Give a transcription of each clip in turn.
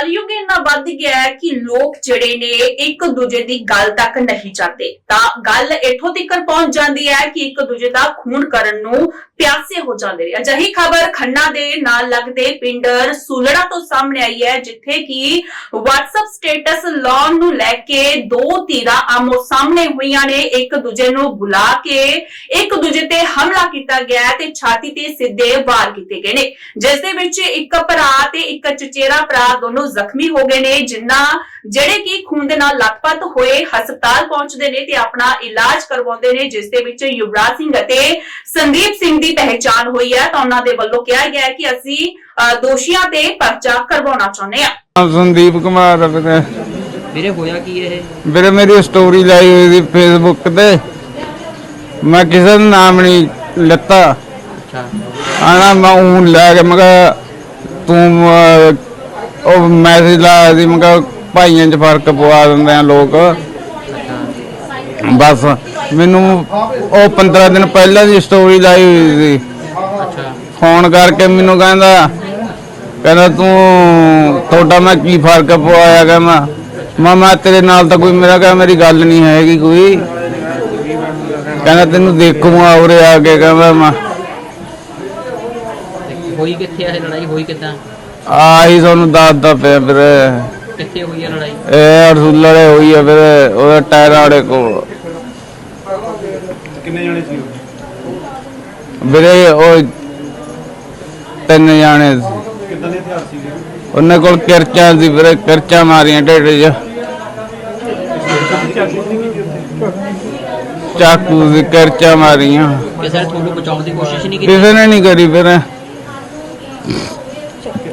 ਕਲਯੁਗ ਇੰਨਾ ਵੱਧ ਗਿਆ ਹੈ ਕਿ ਲੋਕ ਜਿਹੜੇ ਨੇ ਇੱਕ ਦੂਜੇ ਦੀ ਗੱਲ ਤੱਕ ਨਹੀਂ ਜਾਂਦੇ। ਤਾਂ ਗੱਲ ਇੱਥੋਂ ਤੱਕ ਪਹੁੰਚ ਜਾਂਦੀ ਹੈ ਕਿ ਇੱਕ ਦੂਜੇ ਦਾ ਖੂਨ ਕਰਨ ਨੂੰ ਪਿਆਸੇ ਹੋ ਜਾਂਦੇ ਨੇ। ਅਜਿਹੀ ਖਬਰ ਖੰਨਾ ਦੇ ਨਾਲ ਲੱਗਦੇ ਪਿੰਡ ਸੂਲੜਾ ਤੋਂ ਸਾਹਮਣੇ ਆਈ ਹੈ, ਜਿੱਥੇ ਕਿ WhatsApp ਸਟੇਟਸ ਲਾਉਣ ਨੂੰ ਲੈ ਕੇ ਦੋ ਧਿਰਾਂ ਆਮੋ ਸਾਹਮਣੇ ਹੋਈਆਂ ਨੇ। ਇੱਕ ਦੂਜੇ ਨੂੰ ਬੁਲਾ ਕੇ ਇੱਕ ਦੂਜੇ ਤੇ ਹਮਲਾ ਕੀਤਾ ਗਿਆ ਤੇ ਛਾਤੀ ਤੇ ਸਿੱਧੇ ਵਾਰ ਕੀਤੇ ਗਏ ਨੇ। ਜਿਸ ਦੇ ਵਿੱਚ ਇੱਕ ਭਰਾ ਤੇ ਇੱਕ ਚਚੇਰਾ ਭਰਾ ਦੋਨੋਂ ਜ਼ਖਮੀ ਹੋ ਗਏ ਨੇ ਜਿਨ੍ਹਾਂ ਜਿਹੜੇ ਕਿ ਖੂਨ ਦੇ ਨਾਲ ਲੱਤਪੱਤ ਹੋਏ ਹਸਪਤਾਲ ਪਹੁੰਚਦੇ ਨੇ ਤੇ ਆਪਣਾ ਇਲਾਜ ਕਰਵਾਉਂਦੇ ਨੇ ਜਿਸ ਦੇ ਵਿੱਚ ਯੁਵਰਾਜ ਸਿੰਘ ਅਤੇ ਸੰਦੀਪ ਸਿੰਘ ਦੀ ਪਹਿਚਾਣ ਹੋਈ ਹੈ। ਤਾਂ ਉਹਨਾਂ ਦੇ ਵੱਲੋਂ ਕਿਹਾ ਗਿਆ ਹੈ ਕਿ ਅਸੀਂ ਦੋਸ਼ੀਆਂ ਤੇ ਪਰਚਾ ਕਰਵਾਉਣਾ ਚਾਹੁੰਦੇ ਹਾਂ। ਸੰਦੀਪ ਕੁਮਾਰ ਆ ਵੀਰੇ ਵੀਰੇ ਹੋਇਆ ਕੀ ਇਹ? ਵੀਰੇ ਮੇਰੀ ਸਟੋਰੀ ਲਾਈ ਹੋਈ ਸੀ ਫੇਸਬੁੱਕ ਤੇ। ਮੈਂ ਕਿਸੇ ਦਾ ਨਾਮ ਨਹੀਂ ਲੱਤਾ। ਅੱਛਾ। ਆਣਾ ਮੈਂ ਉਹ ਲੈ ਕੇ ਮੈਂ ਕਿਹਾ ਤੂੰ ਅਹ, ਉਹ ਮੈਸੇਜ ਲਾਇਆ ਸੀ ਮੈਂ ਕਿਹਾ ਭਾਈਆਂ 'ਚ ਫ਼ਰਕ ਪਵਾ ਦਿੰਦੇ ਆ ਲੋਕ। ਬਸ ਮੈਨੂੰ ਉਹ 15 ਦਿਨ ਪਹਿਲਾਂ ਦੀ ਸਟੋਰੀ ਲਾਈ ਹੋਈ ਸੀ। ਅੱਛਾ। ਫੋਨ ਕਰਕੇ ਮੈਨੂੰ ਕਹਿੰਦਾ ਕਹਿੰਦਾ ਤੂੰ ਤੁਹਾਡਾ ਮੈਂ ਕੀ ਫ਼ਰਕ ਪਵਾਇਆ? ਕਹਿੰਦਾ ਮੈਂ ਮੈਂ ਤੇਰੇ ਨਾਲ ਤਾਂ ਕੋਈ ਮੇਰਾ ਕਹਿੰਦਾ ਮੇਰੀ ਗੱਲ ਨਹੀਂ ਹੈਗੀ ਕੋਈ। ਕਹਿੰਦਾ ਤੈਨੂੰ ਦੇਖੂਗਾ ਉਰੇ ਆ ਕੇ ਕਹਿੰਦਾ ਮੈਂ। ਹੋਈ ਕਿੱਥੇ ਆ ਇਹ ਲੜਾਈ? ਹੋਈ ਕਿੱਦਾਂ? ਆਹੀ ਤੁਹਾਨੂੰ ਦੱਸਦਾ ਪਿਆ ਵੀਰੇ। ਕਿੱਥੇ ਹੋਈ ਆ ਲੜਾਈ? ਇਹ ਰਸੂਲੜੇ ਹੋਈ ਆ ਵੀਰੇ ਉਹਦੇ ਟਾਇਰ ਵਾਲੇ ਕੋਲ। ਕਿੰਨੇ ਜਣੇ ਸੀ ਵੀਰੇ ਉਹ ਤਿੰਨ ਜਾਣੇ ਸੀ। ਕਿੱਦਾਂ ਦੇ ਹਥਿਆਰ ਸੀਗੇ? ਉਹਨੇ ਕੋਲ ਕਿਰਚਾਂ ਸੀ ਵੀਰੇ ਕਿਰਚਾਂ ਮਾਰੀਆਂ ਢਿੱਡ 'ਚ। ਚਾਕੂ ਦੀ ਕਿਰਚਾਂ ਮਾਰੀਆਂ। ਕਿਸੇ ਨੇ ਤੁਹਾਨੂੰ ਬਚਾਉਣ ਦੀ ਕੋਸ਼ਿਸ਼ ਨਹੀਂ ਕੀਤੀ? ਕਿਸੇ ਨੇ ਨਹੀਂ ਕਰੀ ਵੀਰੇ।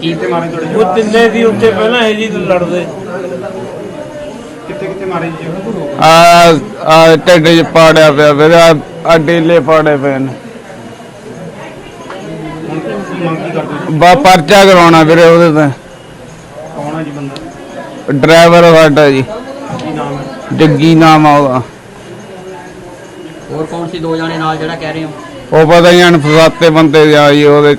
ਕਿੱਥੇ ਮਾਰੇ ਤੁਹਾਡੇ ਉਹ ਤਿੰਨੇ ਸੀ ਉੱਥੇ ਪਹਿਲਾਂ ਇਹ ਜੀ ਲੜਦੇ। ਕਿੱਥੇ ਕਿੱਥੇ ਮਾਰੇ ਜੀ ਆ ਆ ਢਿੱਡ 'ਚ ਪਾੜਿਆ ਪਿਆ ਵੀਰੇ ਆ ਆ ਡੇਲੇ ਪਾੜੇ ਪਏ ਨੇ। ਹੁਣ ਕੀ ਮੰਗ ਕੀ ਕਰਦੇ ਹੋ? ਬਾ ਪਰਚਾ ਕਰਾਉਣਾ ਵੀਰੇ ਉਹਦੇ ਤੇ। ਕੌਣ ਹੈ ਜੀ ਬੰਦਾ? ਡਰਾਈਵਰ ਸਾਡਾ ਜੀ। ਕੀ ਨਾਮ ਹੈ? ਜੱਗੀ ਨਾਮ ਆ ਉਹਦਾ। ਹੋਰ ਕੌਣ ਸੀ ਦੋ ਜਾਣੇ ਨਾਲ ਜਿਹੜਾ ਕਹਿ ਰਹੇ ਹੋ? ਉਹ ਪਤਾ ਹੀ ਅਣਪਛਾਤੇ ਬੰਦੇ ਆ ਜੀ ਉਹਦੇ।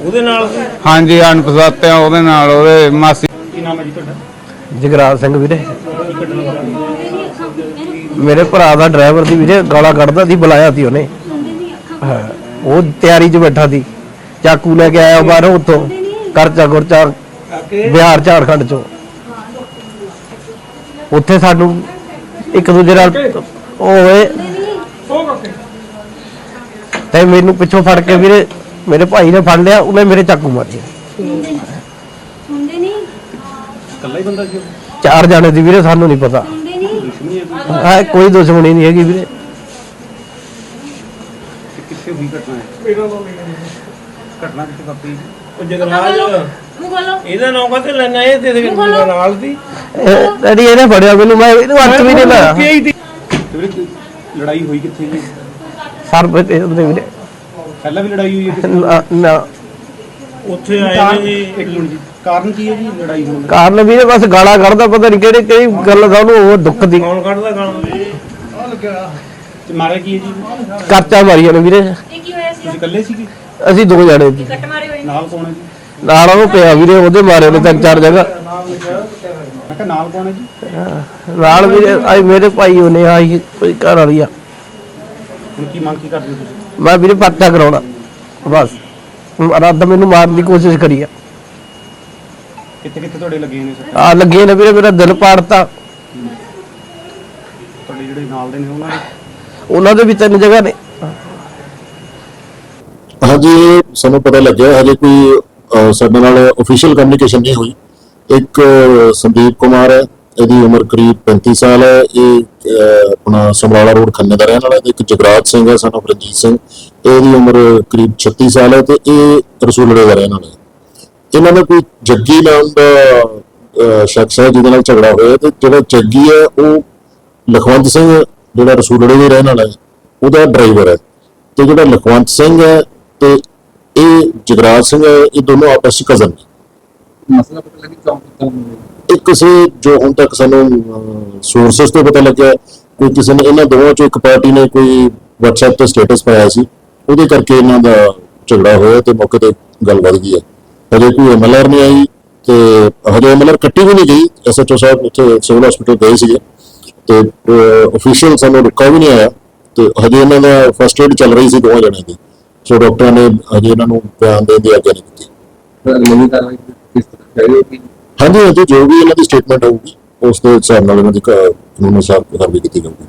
ਉਹਦੇ ਨਾਲ? ਸੀ ਹਾਂਜੀ ਅਣਪਛਾਤੇ ਆ ਉਹਦੇ ਨਾਲ ਉਹਦੇ ਮਾਸੀ। ਕੀ ਨਾਮ ਹੈ ਜੀ ਤੁਹਾਡਾ? ਜਗਰਾਜ ਸਿੰਘ ਵੀਰੇ? ਮੇਰੇ ਭਰਾ ਦਾ ਡਰਾਈਵਰ ਦੀ ਵੀਰੇ ਗਾਲਾਂ ਕੱਢਦਾ ਸੀ ਬੁਲਾਇਆ ਸੀ ਉਹਨੇ। ਹਾਂ, ਉਹ ਤਿਆਰੀ 'ਚ ਬੈਠਾ ਸੀ। ਚਾਕੂ ਲੈ ਕੇ ਆਇਆ ਬਾਹਰੋਂ ਉੱਥੋਂ ਕਰਚਾ ਗੁਰਚਾ ਬਿਹਾਰ ਝਾਰਖੰਡ 'ਚੋਂ। ਉੱਥੇ ਸਾਨੂੰ ਇੱਕ ਦੂਜੇ ਨਾਲ ਉਹ ਹੋਏ। ਤੇ ਮੈਨੂੰ ਪਿੱਛੋਂ ਫੜ ਕੇ ਵੀਰੇ ਮੇਰੇ ਭਾਈ ਨੇ ਫੜ ਲਿਆ ਉਹਨੇ ਮੇਰੇ ਚਾਕੂ ਮਾਰੇ। ਹੁੰਦੇ ਨਹੀਂ? ਇਕੱਲਾ ਹੀ ਬੰਦਾ ਸੀ ਉਹ? ਚਾਰ ਜਾਣੇ ਸੀ ਵੀਰੇ ਸਾਨੂੰ ਨਹੀਂ ਪਤਾ। ਹੁੰਦੇ ਨਹੀਂ? ਦੁਸ਼ਮਣੀ ਹੈ ਕੋਈ? ਹਾਂ ਕੋਈ ਦੁਸ਼ਮਣੀ ਨਹੀਂ ਹੈਗੀ ਵੀਰੇ। ਤੇ ਕਿੱਥੇ ਹੋਈ ਘਟਨਾ? ਹੈ। ਘਟਨਾ ਕਿੱਥੇ ਵਾਪਰੀ? ਉਹ ਜਗਰਾਜ ਮੂੰਹ ਖੋਲੋ ਇਹਦਾ ਨਾਮ ਕਾਹਤੇ ਲੈਣਾ ਇਹ ਤੇ ਦੇ ਨਾਲ ਸੀ ਇਹ- ਡੈਡੀ ਇਹਨੇ ਫੜਿਆ ਮੈਨੂੰ ਮੈਂ ਇਹਨੂੰ ਹੱਥ ਵੀ ਨਹੀਂ ਲਾਇਆ। ਤੇ ਵੀਰੇ ਲੜਾਈ ਹੋਈ ਕਿੱਥੇ ਜੀ? ਸਰ ਬਤੇ ਉਹਦੇ ਵੀਰੇ। ਪਹਿਲਾਂ ਵੀ ਲੜਾਈ ਹੋਈ ਹੈ? ਨਾ- ਨਾ। ਉੱਥੇ ਆਏ ਨੇ ਜੀ ਇੱਕ ਮਿੰਟ ਜੀ। ਕਾਰਨ ਕੀ ਹੈ ਜੀ ਲੜਾਈ ਹੋਣ ਦਾ? ਕਾਰਨ ਵੀਰੇ ਬਸ ਗਾਲਾਂ ਕੱਢਦਾ ਪਤਾ ਨਹੀਂ ਕਿਹੜੀ ਕਿਹੜੀ ਗੱਲ ਦਾ ਉਹਨੂੰ ਉਹ ਦੁੱਖ ਦੀ। ਕੌਣ ਕੱਢਦਾ ਗਾਲਾਂ? ਤੇ ਮਾਰਿਆ ਕੀ ਹੈ ਜੀ? ਕਰਚਾ ਮਾਰੀਆਂ ਨੇ ਵੀਰੇ। ਇਹ ਕੀ ਹੋਇਆ ਸੀ? ਤੁਸੀਂ ਇਕੱਲੇ ਸੀਗੇ? ਅਸੀਂ ਦੋ ਜਣੇ ਸੀ। ਕੱਟ ਮਾਰੇ ਹੋਏ ਨਾਲ ਕੌਣ ਹੈ ਜੀ? ਨਾਲ ਉਹ ਪਿਆ ਵੀਰੇ ਉਹਦੇ ਮਾਰੇ ਨੇ ਤਿੰਨ ਚਾਰ ਜਗ੍ਹਾ। ਮੈਂ ਕਿਹਾ ਨਾਲ ਕੌਣ ਹੈ ਜੀ? ਨਾਲ ਵੀਰੇ ਆਈ ਮੇਰੇ ਭਾਈ ਉਹਨੇ ਆਈ ਕੋਈ ਘਰ ਵਾਲੀ ਆ। ਹੁਣ ਕੀ ਮੰਗ ਕੀ ਕਰਦੇ ਹੋ ਤੁਸੀਂ? ਮੈਂ ਵੀਰੇ ਪਰਚਾ ਕਰਾਉਣਾ। ਬਸ। ਰੱਦ ਮੈਨੂੰ ਮਾਰਨ ਦੀ ਕੋਸ਼ਿਸ਼ ਕਰੀ ਆ। ਕਿੱਥੇ ਕਿੱਥੇ ਤੁਹਾਡੇ ਲੱਗੇ ਨੇ ਸਰ ਆ ਲੱਗੇ ਨੇ ਵੀਰੇ ਮੇਰਾ ਦਿਲ ਪਾੜਤਾ। ਤੁਹਾਡੇ ਜਿਹੜੇ ਨਾਲ ਦੇ ਨੇ ਉਹਨਾਂ ਦੇ? ਉਹਨਾਂ ਦੇ ਵੀ ਤਿੰਨ ਜਗ੍ਹਾ ਨੇ। ਹਾਂਜੀ ਸਾਨੂੰ ਪਤਾ ਲੱਗਿਆ ਹਜੇ ਕੋਈ ਅਹ, ਸਾਡੇ ਨਾਲ ਅਫੀਸ਼ੀਅਲ ਕਮਿਊਨੀਕੇਸ਼ਨ ਨਹੀਂ ਹੋਈ। ਇੱਕ ਅਹ, ਸੰਦੀਪ ਕੁਮਾਰ ਹੈ। ਇਹਦੀ ਉਮਰ ਕਰੀਬ 35 ਸਾਲ ਹੈ। ਇਹ ਆਪਣਾ ਸਮਰਾਲਾ ਰੋਡ ਖੰਨੇ ਦਾ ਰਹਿਣ ਵਾਲਾ ਤੇ ਇੱਕ ਜਗਰਾਜ ਸਿੰਘ ਹੈ, ਸਾਨੂੰ ਰਣਜੀਤ ਸਿੰਘ। ਇਹਦੀ ਉਮਰ ਕਰੀਬ 36 ਸਾਲ ਹੈ ਤੇ ਇਹ ਰਸੂਲੜੇ ਦਾ ਰਹਿਣ ਵਾਲਾ ਹੈ। ਇਹਨਾਂ ਦਾ ਕੋਈ ਜੱਗੀ ਨਾਮ ਦਾ ਸ਼ਖਸ ਹੈ ਜਿਹਦੇ ਨਾਲ ਝਗੜਾ ਹੋਇਆ ਤੇ ਜਿਹੜਾ ਜੱਗੀ ਹੈ, ਉਹ ਲਖਵੰਤ ਸਿੰਘ ਜਿਹੜਾ ਰਸੂਲੜੇ ਦੇ ਰਹਿਣ ਵਾਲਾ ਹੈ, ਉਹਦਾ ਡਰਾਈਵਰ ਹੈ। ਤੇ ਜਿਹੜਾ ਲਖਵੰਤ ਸਿੰਘ ਹੈ ਤੇ ਇਹ ਜਗਰਾਜ ਸਿੰਘ ਹੈ, ਇਹ ਦੋਨੋਂ ਆਪਸ ਵਿੱਚ ਕਜ਼ਨ ਨੇ। ਮਸਲਾ ਪਤਾ ਜੋ ਹੁਣ ਤੱਕ ਸਾਨੂੰ ਸੋਰਸਸ ਤੋਂ ਪਤਾ ਲੱਗਿਆ ਕੋਈ ਕਿਸੇ ਨੇ ਇਹਨਾਂ ਦੋਵਾਂ ਚੋਂ ਇੱਕ ਪਾਰਟੀ ਨੇ ਕੋਈ WhatsApp ਤੇ ਸਟੇਟਸ ਪਾਇਆ ਸੀ ਉਹਦੇ ਕਰਕੇ ਇਹਨਾਂ ਦਾ ਝਗੜਾ ਹੋਇਆ ਤੇ ਮੌਕੇ ਤੇ ਗੱਲ ਵੱਧ ਗਈ ਹੈ। ਹਜੇ ਕੋਈ ਐਮਐਲਆਰ ਨਹੀਂ ਆਈ ਤੇ ਹਜੇ ਐਮਐਲਆਰ ਕੱਟੀ ਵੀ ਨਹੀਂ ਗਈ। ਐਸਐਚਓ ਸਾਹਿਬ ਉੱਥੇ ਸਿਵਲ ਹਸਪੀਟਲ ਗਏ ਸੀਗੇ ਤੇ ਅਫੀਸ਼ੀਅਲ ਸਾਨੂੰ ਰਿਕਾਰਡ ਨਹੀਂ ਆਇਆ ਤੇ ਹਜੇ ਇਹਨਾਂ ਦਾ ਫਸਟ ਏਡ ਚੱਲ ਰਹੀ ਸੀ ਦੋਵਾਂ ਜਣਿਆਂ ਦੀ। ਸੋ ਡਾਕਟਰਾਂ ਨੇ ਹਜੇ ਇਹਨਾਂ ਨੂੰ ਬਿਆਨ ਦੇਣ ਦੀ ਆਗਿਆ ਨਹੀਂ ਕੀਤੀ ਕਿਸ ਹਾਂਜੀ, ਜੋ ਵੀ ਇਹਨਾਂ ਦੀ ਸਟੇਟਮੈਂਟ ਹੋਊਗੀ, ਉਸ ਦੇ ਹਿਸਾਬ ਨਾਲ ਇਹਨਾਂ ਦੀ ਕਾਨੂੰਨ ਅਨੁਸਾਰ ਕਾਰਵਾਈ ਕੀਤੀ ਜਾਊਗੀ।